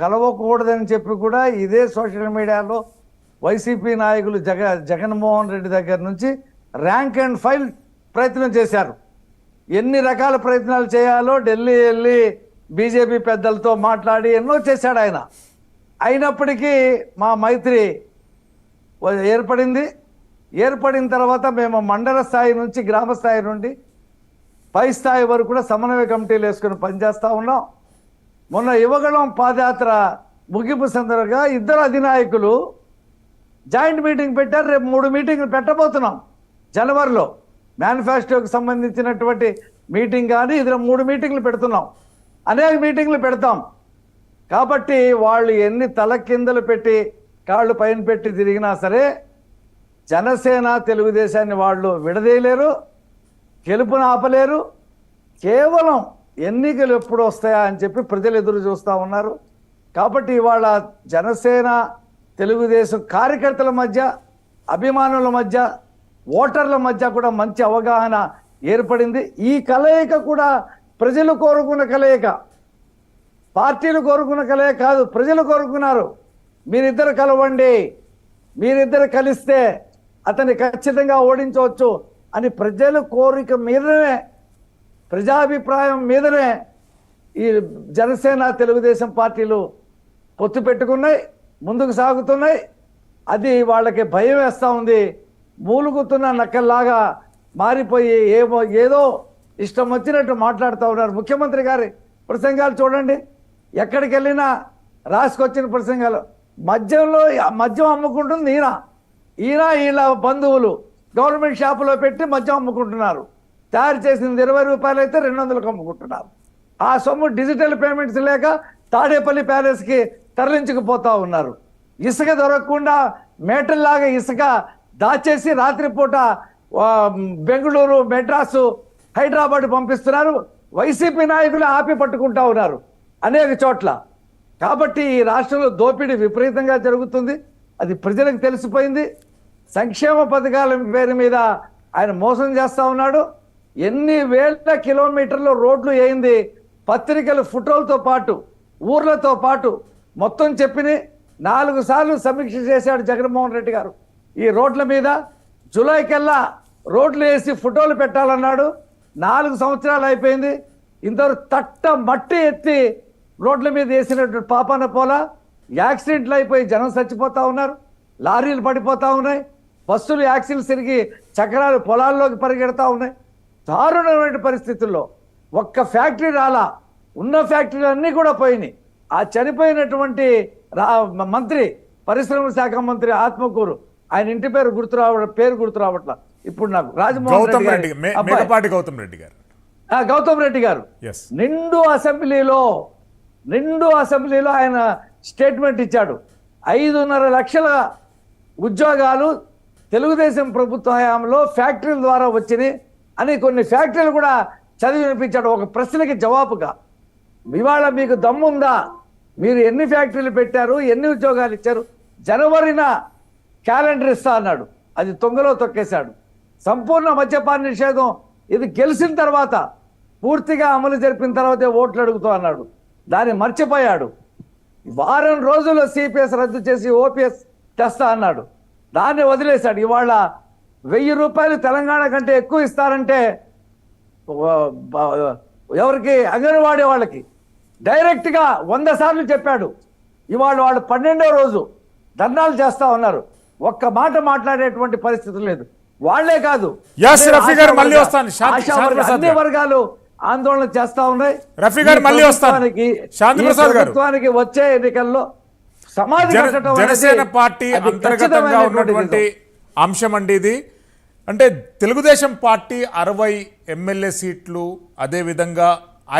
కలవకూడదని చెప్పి కూడా ఇదే సోషల్ మీడియాలో వైసీపీ నాయకులు జగ జగన్మోహన్ రెడ్డి దగ్గర నుంచి ర్యాంక్ అండ్ ఫైల్ ప్రయత్నం చేశారు. ఎన్ని రకాల ప్రయత్నాలు చేయాలో ఢిల్లీ వెళ్ళి బీజేపీ పెద్దలతో మాట్లాడి ఎన్నో చేశాడు ఆయన. అయినప్పటికీ మా మైత్రి ఏర్పడింది. ఏర్పడిన తర్వాత మేము మండల స్థాయి నుంచి గ్రామ స్థాయి నుండి పై స్థాయి వరకు కూడా సమన్వయ కమిటీలు వేసుకుని పనిచేస్తూ ఉన్నాం. మొన్న యువగళం పాదయాత్ర ముగింపు సందర్భంగా ఇద్దరు అధినాయకులు జాయింట్ మీటింగ్ పెట్టారు. రేపు మూడు మీటింగ్లు పెట్టబోతున్నాం జనవరిలో. మేనిఫెస్టోకి సంబంధించినటువంటి మీటింగ్ కానీ ఇద్దరు మూడు మీటింగ్లు పెడుతున్నాం. అనేక మీటింగ్లు పెడతాం. కాబట్టి వాళ్ళు ఎన్ని తలకిందలు పెట్టి కాళ్ళు పైన పెట్టి తిరిగినా సరే జనసేన తెలుగుదేశాన్ని వాళ్ళు విడదీయలేరు గెలుపును ఆపలేరు. కేవలం ఎన్నికలు ఎప్పుడు వస్తాయా అని చెప్పి ప్రజలు ఎదురు చూస్తూ ఉన్నారు. కాబట్టి ఇవాళ జనసేన తెలుగుదేశం కార్యకర్తల మధ్య అభిమానుల మధ్య ఓటర్ల మధ్య కూడా మంచి అవగాహన ఏర్పడింది. ఈ కలయిక కూడా ప్రజలు కోరుకున్న కలయిక. పార్టీలు కోరుకున్న కలయిక కాదు ప్రజలు కోరుకున్నారు. మీరిద్దరు కలవండి మీరిద్దరు కలిస్తే అతన్ని ఖచ్చితంగా ఓడించవచ్చు అని ప్రజల కోరిక మీదనే ప్రజాభిప్రాయం మీదనే ఈ జనసేన తెలుగుదేశం పార్టీలు పొత్తు పెట్టుకున్నాయి ముందుకు సాగుతున్నాయి. అది వాళ్ళకి భయం వేస్తూ ఉంది. మూలుగుతున్న నక్కల్లాగా మారిపోయి ఏమో ఏదో ఇష్టం వచ్చినట్టు మాట్లాడుతూ ఉన్నారు. ముఖ్యమంత్రి గారి ప్రసంగాలు చూడండి. ఎక్కడికి వెళ్ళినా రాసుకొచ్చిన ప్రసంగాలు. మద్యంలో మద్యం అమ్ముకుంటుంది ఈయన. ఈయన వీళ్ళ బంధువులు గవర్నమెంట్ షాపులో పెట్టి మద్యం అమ్ముకుంటున్నారు. తయారు చేసింది ఇరవై రూపాయలు అయితే రెండు వందలకు అమ్ముకుంటున్నారు. ఆ సొమ్ము డిజిటల్ పేమెంట్స్ లేక తాడేపల్లి ప్యాలెస్కి తరలించకపోతూ ఉన్నారు. ఇసుక దొరకకుండా మేటల్లాగా ఇసుక దాచేసి రాత్రిపూట బెంగళూరు మెడ్రాసు హైదరాబాద్ పంపిస్తున్నారు. వైసీపీ నాయకులు ఆపి పట్టుకుంటా ఉన్నారు అనేక చోట్ల. కాబట్టి ఈ రాష్ట్రంలో దోపిడీ విపరీతంగా జరుగుతుంది. అది ప్రజలకు తెలిసిపోయింది. సంక్షేమ పథకాల పేరు మీద ఆయన మోసం చేస్తూ ఉన్నాడు. ఎన్ని వేల కిలోమీటర్ల రోడ్లు వేయింది పత్రికలు ఫోటోలతో పాటు ఊర్లతో పాటు మొత్తం చెప్పిని నాలుగు సార్లు సమీక్ష చేశాడు జగన్మోహన్ రెడ్డి గారు. ఈ రోడ్ల మీద జూలైకల్లా రోడ్లు వేసి ఫోటోలు పెట్టాలన్నాడు. నాలుగు సంవత్సరాలు అయిపోయింది. ఇందరు తట్ట మట్టి ఎత్తి రోడ్ల మీద వేసినట్టు పాపాన పోలా యాక్సిడెంట్లు అయిపోయి జనం చచ్చిపోతూ ఉన్నారు లారీలు పడిపోతూ ఉన్నాయి బస్సులు యాక్సిడెంట్స్ తిరిగి చక్రాలు పొలాల్లోకి పరిగెడతా ఉన్నాయి. దారుణమైన పరిస్థితుల్లో ఒక్క ఫ్యాక్టరీ రాలా. ఉన్న ఫ్యాక్టరీలు అన్నీ కూడా పోయినాయి. ఆ చనిపోయినటువంటి మంత్రి పరిశ్రమల శాఖ మంత్రి ఆత్మకూరు ఆయన ఇంటి పేరు గుర్తు రావడం పేరు గుర్తు రావట్లా. ఇప్పుడు నాకు రాజమోహన్ గౌతమ్ రెడ్డి గారి గౌతమ్ రెడ్డి గారు. ఆ, గౌతమ్ రెడ్డి గారు. నిండు అసెంబ్లీలో నిండు అసెంబ్లీలో ఆయన స్టేట్మెంట్ ఇచ్చాడు. ఐదున్నర లక్షల ఉద్యోగాలు తెలుగుదేశం ప్రభుత్వ హయాంలో ఫ్యాక్టరీల ద్వారా వచ్చినాయి. అని కొన్ని ఫ్యాక్టరీలు కూడా చదివి వినిపించాడు. ఒక ప్రశ్నకి జవాబుగా ఇవాళ మీకు దమ్ముందా? మీరు ఎన్ని ఫ్యాక్టరీలు పెట్టారు? ఎన్ని ఉద్యోగాలు ఇచ్చారు? జనవరిన క్యాలెండర్ ఇస్తా అన్నాడు. అది తొంగలో తొక్కేశాడు. సంపూర్ణ మద్యపాన నిషేధం. ఇది గెలిచిన తర్వాత పూర్తిగా అమలు జరిపిన తర్వాతే ఓట్లు అడుగుతూ అన్నాడు. దాన్ని మర్చిపోయాడు. వారం రోజుల్లో సిపిఎస్ రద్దు చేసి ఓపీఎస్ తెస్తా అన్నాడు. దాన్ని వదిలేశాడు. ఇవాళ వెయ్యి రూపాయలు తెలంగాణ కంటే ఎక్కువ ఇస్తారంటే ఎవరికి? అంగన్వాడీ వాళ్ళకి. డైరెక్ట్గా వంద సార్లు చెప్పాడు. ఇవాళ వాళ్ళు పన్నెండో రోజు ధర్నాలు చేస్తా ఉన్నారు. ఒక్క మాట మాట్లాడేటువంటి పరిస్థితి లేదు. వాళ్ళే కాదు. అన్ని. వర్గాలు ఆందోళన చేస్తా ఉన్నాయి. రఫీ గారు, మళ్ళీ. ప్రభుత్వానికి- వచ్చే ఎన్నికల్లో జనసేన పార్టీ అంతర్గతంగా ఉన్నటువంటి. అంశం అండి ఇది. అంటే తెలుగుదేశం పార్టీ అరవై ఎమ్మెల్యే సీట్లు అదేవిధంగా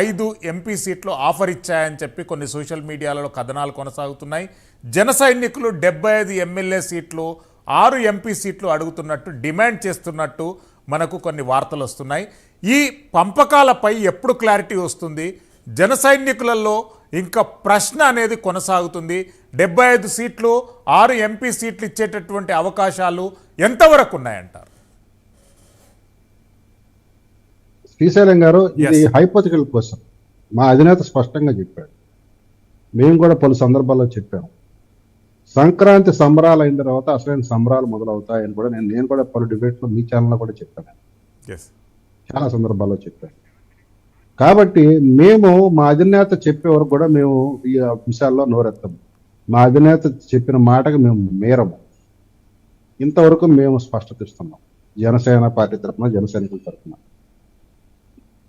ఐదు ఎంపీ సీట్లు ఆఫర్ ఇచ్చాయని చెప్పి కొన్ని సోషల్ మీడియాలలో కథనాలు కొనసాగుతున్నాయి. జన సైనికులు డెబ్బై ఐదు ఎమ్మెల్యే సీట్లు ఆరు ఎంపీ సీట్లు అడుగుతున్నట్టు డిమాండ్ చేస్తున్నట్టు మనకు కొన్ని వార్తలు వస్తున్నాయి. ఈ పంపకాలపై ఎప్పుడు క్లారిటీ వస్తుంది? జన సైనికులలో ఇంకా ప్రశ్న అనేది కొనసాగుతుంది. డెబ్బై ఐదు సీట్లు ఆరు ఎంపీ సీట్లు ఇచ్చేటటువంటి అవకాశాలు ఎంతవరకు ఉన్నాయంటారు? శ్రీశైలం గారు ఇది. హైపోతికల్ క్వశ్చన్ మా అధినేత స్పష్టంగా చెప్పాడు. మేము కూడా పలు సందర్భాల్లో చెప్పాము సంక్రాంతి సంబరాలు అయిన తర్వాత అసలైన సంబరాలు మొదలవుతాయని కూడా నేను నేను కూడా పలు డిబేట్లో మీ ఛానల్లో కూడా చెప్పాను. చాలా సందర్భాల్లో చెప్పాను. కాబట్టి మేము మా అధినేత చెప్పే వరకు కూడా మేము ఈ విషయాల్లో నోరెత్తాము. మా అధినేత చెప్పిన మాటకు మేము మేరము. ఇంతవరకు మేము స్పష్టత ఇస్తున్నాం. జనసేన పార్టీ తరఫున జనసైనికుల తరఫున.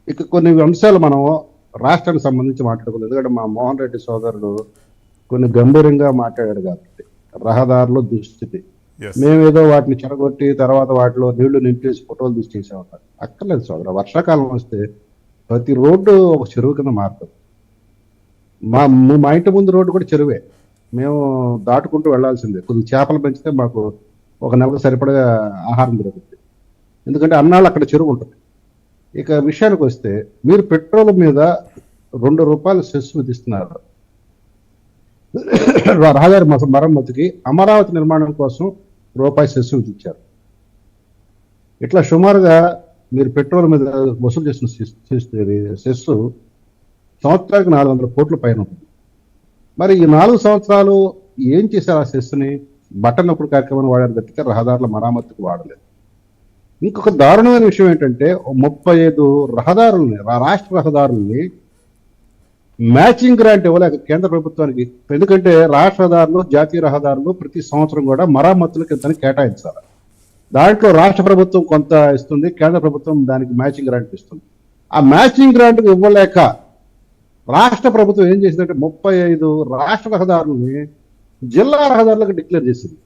ఇక కొన్ని అంశాలు మనం రాష్ట్రానికి సంబంధించి మాట్లాడుకోలేదు ఎందుకంటే మా మోహన్ రెడ్డి సోదరుడు కొన్ని గంభీరంగా మాట్లాడాడు కాబట్టి రహదారులు దుస్థితి. మేమేదో వాటిని చెడగొట్టి తర్వాత వాటిలో నీళ్ళు నింపేసి ఫోటోలు తీసి చేసేవాళ్ళం. అక్కర్లేదు సోదర వర్షాకాలం వస్తే ప్రతి రోడ్డు ఒక చెరువు కింద మారుతుంది. మా ము- ఇంటి ముందు రోడ్డు కూడా చెరువే. మేము దాటుకుంటూ వెళ్ళాల్సిందే కొద్దిగా చేపలు పెంచితే మాకు ఒక నెలకు సరిపడా ఆహారం దొరుకుతుంది. ఎందుకంటే అన్నాళ్ళు అక్కడ చెరువు ఉంటుంది. ఇక విషయానికి వస్తే మీరు పెట్రోల్ మీద రెండు రూపాయలు సెస్ విధిస్తున్నారు. రహదారి మరమ్మతుకి అమరావతి నిర్మాణం కోసం రూపాయి సెస్ విధించారు. ఇట్లా సుమారుగా మీరు పెట్రోల్ మీద వసూలు చేసిన సెస్- సంవత్సరానికి నాలుగు వందల కోట్ల పైన ఉంటుంది మరి ఈ నాలుగు సంవత్సరాలు ఏం చేశారు ఆ సెస్ని బట్టన్ నొప్పుడు కార్యక్రమాన్ని వాడారు తప్పితే రహదారుల మరామతుకు వాడలేదు. ఇంకొక దారుణమైన విషయం ఏంటంటే ముప్పై ఐదు రహదారుల్ని రాష్ట్ర రహదారుల్ని మ్యాచింగ్ గ్రాంట్ ఇవ్వలేక కేంద్ర ప్రభుత్వానికి. ఎందుకంటే రాష్ట్ర రహదారులు జాతీయ రహదారులు ప్రతి సంవత్సరం కూడా మరమ్మతులకు ఇంతని కేటాయించాలి. దాంట్లో రాష్ట్ర ప్రభుత్వం కొంత ఇస్తుంది కేంద్ర ప్రభుత్వం దానికి మ్యాచింగ్ గ్రాంట్ ఇస్తుంది. ఆ మ్యాచింగ్ గ్రాంట్ ఇవ్వలేక రాష్ట్ర ప్రభుత్వం ఏం చేసిందంటే ముప్పై ఐదు రాష్ట్ర రహదారుల్ని జిల్లా రహదారులకు డిక్లేర్ చేసింది.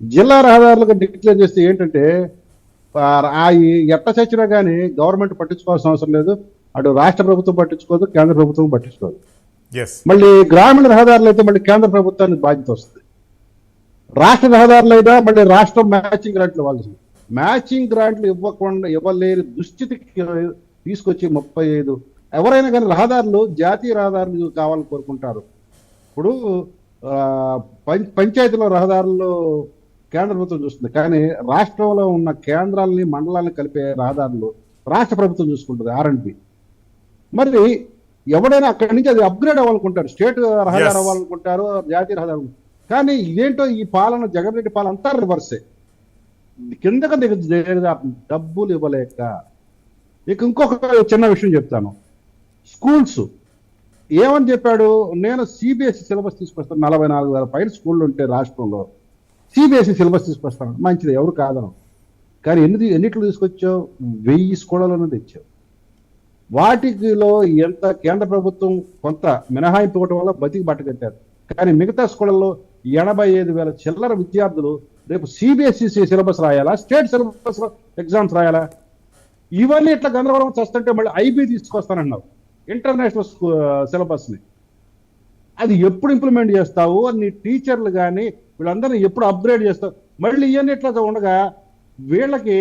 జిల్లా రహదారులకు డిక్లేర్ చేస్తే ఏంటంటే ఆ ఎట్ట చచ్చినా కానీ గవర్నమెంట్ పట్టించుకోవాల్సిన అవసరం లేదు. అటు రాష్ట్ర ప్రభుత్వం పట్టించుకోదు కేంద్ర ప్రభుత్వం పట్టించుకోదు. మళ్ళీ గ్రామీణ రహదారులు అయితే మళ్ళీ కేంద్ర ప్రభుత్వానికి బాధ్యత వస్తుంది. రాష్ట్ర రహదారులు అయినా మళ్ళీ రాష్ట్రం మ్యాచింగ్ గ్రాంట్లు ఇవ్వాల్సింది మ్యాచింగ్ గ్రాంట్లు ఇవ్వకుండా ఇవ్వలేని దుస్థితికి తీసుకొచ్చి ముప్పై ఐదు ఎవరైనా కానీ రహదారులు జాతీయ రహదారులు కావాలని కోరుకుంటారు. ఇప్పుడు పంచాయతీలో రహదారులు కేంద్ర ప్రభుత్వం చూస్తుంది. కానీ రాష్ట్రంలో ఉన్న కేంద్రాలని మండలాలను కలిపే రహదారులు రాష్ట్ర ప్రభుత్వం చూసుకుంటుంది ఆర్ఎండ్బి మరి ఎవడైనా అక్కడి నుంచి అది అప్గ్రేడ్ అవ్వాలనుకుంటారు స్టేట్ రహదారి. అవ్వాలనుకుంటారు జాతీయ రహదారి కానీ ఇదేంటో ఈ పాలన జగన్ రెడ్డి పాలన అంతా రివర్సే కిందకు దిగ. డబ్బులు ఇవ్వలేక. ఇక ఇంకొక చిన్న విషయం చెప్తాను. స్కూల్స్. ఏమని చెప్పాడు? నేను సిబిఎస్ఈ సిలబస్ తీసుకొస్తాను. నలభై నాలుగు వేల పైన స్కూళ్ళు ఉంటే రాష్ట్రంలో. సిబిఎస్ఈ సిలబస్ తీసుకొస్తాను. మంచిది ఎవరు కాదను కానీ ఎన్ని ఎన్నిట్లు తీసుకొచ్చావు? వెయ్యి స్కూళ్ళలోనే తెచ్చావు. వాటిలో ఎంత కేంద్ర ప్రభుత్వం కొంత మినహాయింపు ఇవ్వడం వల్ల బతికి బట్టగట్టారు కానీ మిగతా స్కూళ్ళల్లో ఎనభై ఐదు వేల చిల్లర విద్యార్థులు రేపు సిబిఎస్ఈ సిలబస్ రాయాలా? స్టేట్ సిలబస్ ఎగ్జామ్స్ రాయాలా? ఇవన్నీ ఇట్లా గందరగోళం చేస్తుంటే మళ్ళీ ఐబీ తీసుకొస్తానన్నావు. ఇంటర్నేషనల్ సిలబస్ సిలబస్ని. అది ఎప్పుడు ఇంప్లిమెంట్ చేస్తావు? నీ టీచర్లు కానీ వీళ్ళందరినీ ఎప్పుడు అప్గ్రేడ్ చేస్తావు మళ్ళీ ఇవన్నీ ఇట్లా ఉండగా వీళ్ళకి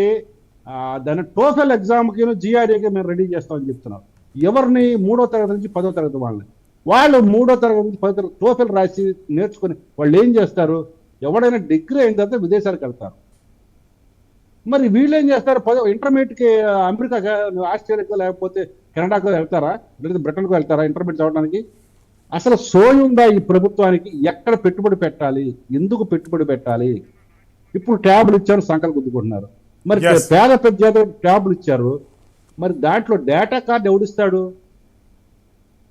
దాని టోఫెల్ ఎగ్జామ్కి జిఆర్ఏకి మేము రెడీ చేస్తామని చెప్తున్నాం ఎవరిని మూడో తరగతి నుంచి పదో తరగతి వాళ్ళని. వాళ్ళు మూడో తరగతి నుంచి పదో తరగతి టోఫెల్ రాసి నేర్చుకుని వాళ్ళు ఏం చేస్తారు? ఎవడైనా డిగ్రీ అయిన తర్వాత విదేశాలకు వెళ్తారు. మరి వీళ్ళు ఏం చేస్తారు? పదో ఇంటర్మీడియట్కి అమెరికా ఆస్ట్రేలియాకో లేకపోతే కెనడాకో వెళ్తారా? లేదా బ్రిటన్కో వెళ్తారా? ఇంటర్మీడియట్ చదవడానికి? అసలు సోయి ఉందా ఈ ప్రభుత్వానికి ఎక్కడ పెట్టుబడి పెట్టాలి? ఎందుకు పెట్టుబడి పెట్టాలి? ఇప్పుడు ట్యాబ్లు ఇచ్చారు సంకలు గుద్దుకుంటున్నారు మరి. పేద పెద్ద ట్యాబ్లు ఇచ్చారు. మరి దాంట్లో డేటా కార్డు ఎవడిస్తాడు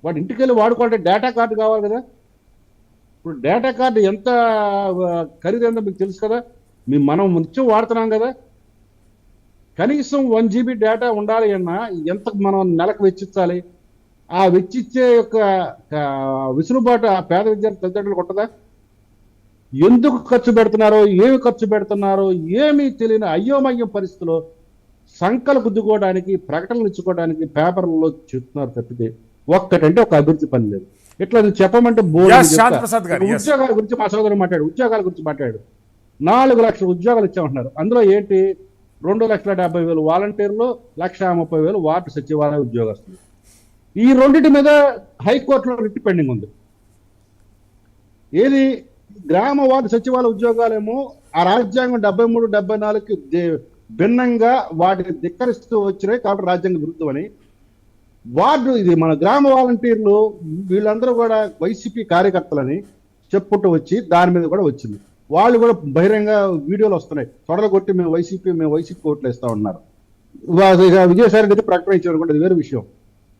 వాడు ఇంటికి వెళ్ళి వాడుకోవాలంటే డేటా కార్డు కావాలి కదా? ఇప్పుడు డేటా కార్డు ఎంత ఖరీదైందో మీకు తెలుసు కదా? మీ మనం నిత్యం వాడుతున్నాం కదా? కనీసం వన్ జీబీ డేటా ఉండాలి అన్నా ఎంత మనం నెలకు వెచ్చించాలి ఆ వెచ్చిచ్చే యొక్క విసులుబాటు ఆ పేద విద్యార్థి తల్లిదండ్రులకు ఉంటుందా? ఎందుకు ఖర్చు పెడుతున్నారో ఏమి ఖర్చు పెడుతున్నారో ఏమీ తెలియని అయోమయం పరిస్థితిలో సంకలు గుద్దుకోవడానికి ప్రకటనలు ఇచ్చుకోవడానికి పేపర్లలో చెప్తున్నారు తప్పితే ఒక్కటంటే ఒక అభివృద్ధి పని లేదు. ఇట్లా నేను చెప్పమంటే. ఉద్యోగాల గురించి మా సోదరుడు మాట్లాడు ఉద్యోగాల గురించి మాట్లాడు నాలుగు లక్షల ఉద్యోగాలు ఇచ్చామంటున్నారు. అందులో ఏంటి? రెండు లక్షల డెబ్బై వేలు వాలంటీర్లు లక్ష ముప్పై వేలు వార్డు సచివాలయ ఉద్యోగస్తులు. ఈ రెండింటి మీద హైకోర్టులో రిట్ పెండింగ్ ఉంది. ఏది గ్రామ వార్డు సచివాలయ ఉద్యోగాలేమో ఆ రాజ్యాంగం డెబ్బై మూడు డెబ్బై నాలుగుకి భిన్నంగా వాటిని ధిక్కరిస్తూ వచ్చినాయి కాబట్టి రాజ్యాంగ విరుద్ధమని. వార్డు ఇది మన గ్రామ వాలంటీర్లు వీళ్ళందరూ కూడా వైసీపీ కార్యకర్తలని చెప్పుకుంటూ వచ్చి దాని మీద కూడా వచ్చింది. వాళ్ళు కూడా బహిరంగ వీడియోలు వస్తున్నాయి. తొడలు కొట్టి మేము వైసీపీ మేము వైసీపీ ఓట్లు వేస్తా ఉన్నారు విజయసాయి రెడ్డి ప్రకటించారు అనుకోండి అది వేరే విషయం.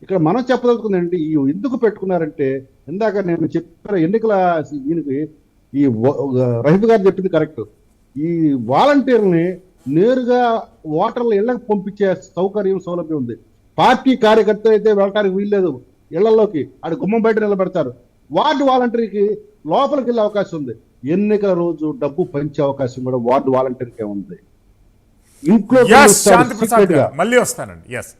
ఇక్కడ మనం చెప్పదలుచుకుంది ఏంటి ఈ ఎందుకు పెట్టుకున్నారంటే ఇందాక నేను చెప్పిన ఎన్నికల దీనికి ఈ రహీఫ్ గారు చెప్పింది కరెక్ట్. ఈ వాలంటీర్ని నేరుగా ఓటర్ల ఇళ్ళకు పంపించే సౌకర్యం సౌలభ్యం ఉంది. పార్టీ కార్యకర్త అయితే వెళ్ళటానికి వీల్లేదు ఇళ్ళలోకి. ఆడ గుమ్మం బయట నిలబెడతారు. వార్డు వాలంటీర్కి లోపలికి వెళ్ళే అవకాశం ఉంది. ఎన్నికల రోజు డబ్బు పంచే అవకాశం కూడా వార్డు వాలంటీర్కే ఉంది. ఇంట్లో మళ్ళీ వస్తానండి. ఎస్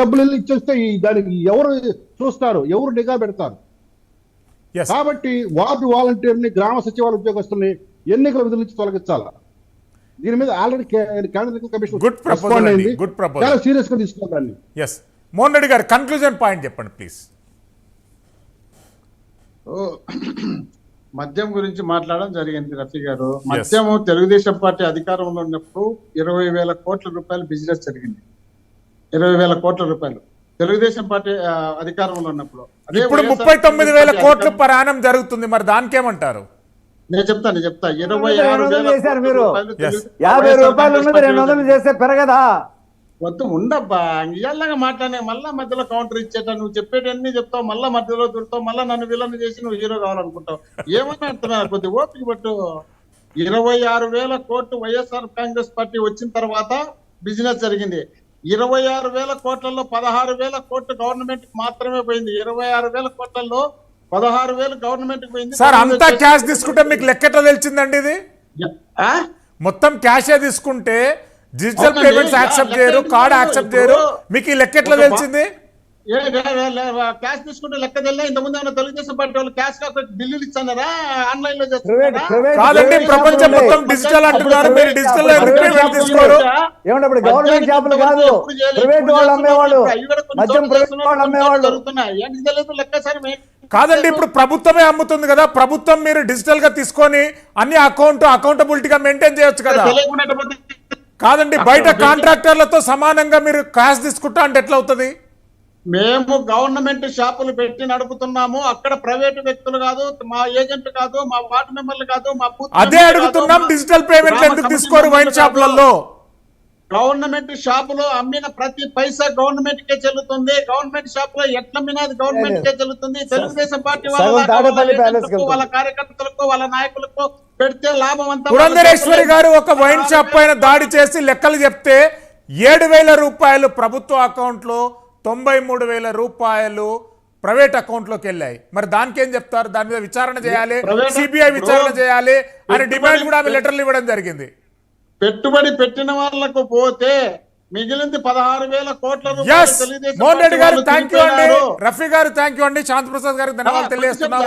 డబ్బులు వెళ్ళి ఇచ్చేస్తే ఈ దానికి ఎవరు చూస్తారు? ఎవరు నిఘా పెడతారు? కాబట్టి వార్డు వాలంటీర్ని గ్రామ సచివాలయ ఉద్యోగస్తుల్ని ఎన్నికల విధుల నుంచి తొలగించాలా? దీని మీద ఆల్రెడీ కేంద్ర కమిషన్ అండి. అయింది. Good proposal. చాలా సీరియస్గా తీసుకోవాలని S Mohan Reddy garu conclusion point చెప్పండి ప్లీజ్ ఓ, మద్యం గురించి మాట్లాడడం జరిగింది రఫీ గారు. మద్యము తెలుగుదేశం పార్టీ అధికారంలో ఉన్నప్పుడు ఇరవై వేల కోట్ల రూపాయలు బిజినెస్ జరిగింది. ఇరవై వేల కోట్ల రూపాయలు. తెలుగుదేశం పార్టీ అధికారంలో ఉన్నప్పుడు. ఇప్పుడు ముప్పై తొమ్మిది వేల కోట్లు పరాణం జరుగుతుంది మరి దానికేమంటారు? నేను చెప్తా నేను చెప్తా. ఇరవై ఆరు చేశారు మీరు. యాభై రూపాయలు కాంగ్రెస్ ఉన్నది పార్టీ రెండు వందలు చేస్తే పెరగదా? వద్దు ఉండబ్బా. ఇయ్యాలగా మాట్లాడే మళ్ళా మధ్యలో కౌంటర్ ఇచ్చేట నువ్వు చెప్పేటన్ని చెప్తావు మళ్ళా మధ్యలో దొరుకుతావు మళ్ళా నన్ను విలన్ చేసి నువ్వు హీరో కావాలనుకుంటావు. ఏమని అంటున్నా కొద్ది ఓపిక పట్టు. ఇరవై ఆరు వేల కోట్లు వైఎస్ఆర్ కాంగ్రెస్ పార్టీ వచ్చిన తర్వాత బిజినెస్ జరిగింది. ఇరవై ఆరు వేల కోట్లలో పదహారు వేల కోట్లు గవర్నమెంట్ మాత్రమే పోయింది ఇరవై ఆరు వేల కోట్లలో పదహారు వేలు గవర్నమెంట్ పోయింది సార్ అంతా క్యాష్ తీసుకుంటే మీకు లెక్కెట్లా తెలిసిందండి ఇది ఆ? మొత్తం క్యాషే తీసుకుంటే డిజిటల్. పేమెంట్స్ యాక్సెప్ట్ లెక్క చేయరు కార్డ్? యాక్సెప్ట్ చేయరు మీకు ఈ లెక్కెట్లా ఒక బా- తెలిసింది క్యాష్ తీసుకుంటే లెక్క తెల్ల ఇంత ముందు ఏమైనా తెలుగుదేశం పార్టీ వాళ్ళు క్యాష్ కాకుండా బిల్లులు ఇస్తున్నారా ఆన్లైన్లో కాదండి ప్రపంచం మొత్తం. డిజిటల్ అంటున్నారు. మీరు డిజిటల్ తీసుకోరు. ఏమంటే ఇప్పుడు గవర్నమెంట్ షాపులు కాదు. ప్రైవేట్ వాళ్ళు అమ్మేవాళ్ళు. మద్యం ప్రైవేట్ వాళ్ళు అమ్మేవాళ్ళు. జరుగుతున్నాయి. ఏంటి తెలియదు? లెక్క సార్ మే- కాదండి ఇప్పుడు ప్రభుత్వమే అమ్ముతుంది కదా. ప్రభుత్వం మీరు డిజిటల్గా తీసుకొని అన్ని అకౌంట్ అకౌంటబిలిటీగా మెయింటైన్ చేయొచ్చు కదా. కాదండి బయట కాంట్రాక్టర్లతో సమానంగా మీరు క్యాష్ తీసుకుంటా అంటే ఎట్లా అవుతుంది మేము గవర్నమెంట్ షాపులు పెట్టి నడుపుతున్నాము. అక్కడ ప్రైవేట్ వ్యక్తులు కాదు మా ఏజెంట్ కాదు మా వార్డు మెంబర్లు కాదు మా అదే అడుగుతున్నాం డిజిటల్ గ్రామ ఎందుకు తీసుకోరు వైన్. షాపులలో? గవర్నమెంట్ షాపులో అమ్మిన ప్రతి పైసా గవర్నమెంట్ కే చెల్లుతుంది. గవర్నమెంట్ షాప్లో ఎట్లా అమ్మినది గవర్నమెంట్ కే చెల్లుతుంది. తెలుగుదేశం పార్టీ వాళ్ళ కార్యకర్తలకు వాళ్ళ నాయకులకు పెడితే లాభం అంతా పురంధరేశ్వరి గారు ఒక వైన్ షాప్ పైన దాడి చేసి లెక్కలు చెప్తే ఏడు వేల రూపాయలు ప్రభుత్వ అకౌంట్లో తొంభై మూడు వేల రూపాయలు ప్రైవేట్ అకౌంట్లోకి వెళ్ళాయి. మరి దానికి ఏం చెప్తారు? దాని మీద విచారణ చేయాలి సిబిఐ విచారణ చేయాలి అని డిమాండ్ కూడా ఆమె లెటర్లు ఇవ్వడం జరిగింది. పెట్టుబడి పెట్టిన వాళ్ళకు పోతే మిగిలింది పదహారు వేల కోట్ల మోహన్ రెడ్డి గారు థ్యాంక్ యూ అండి. రఫీ గారు థ్యాంక్ యూ అండి. శాంతి ప్రసాద్ గారికి ధన్యవాదాలు ఆ, తెలియజేస్తున్నాము.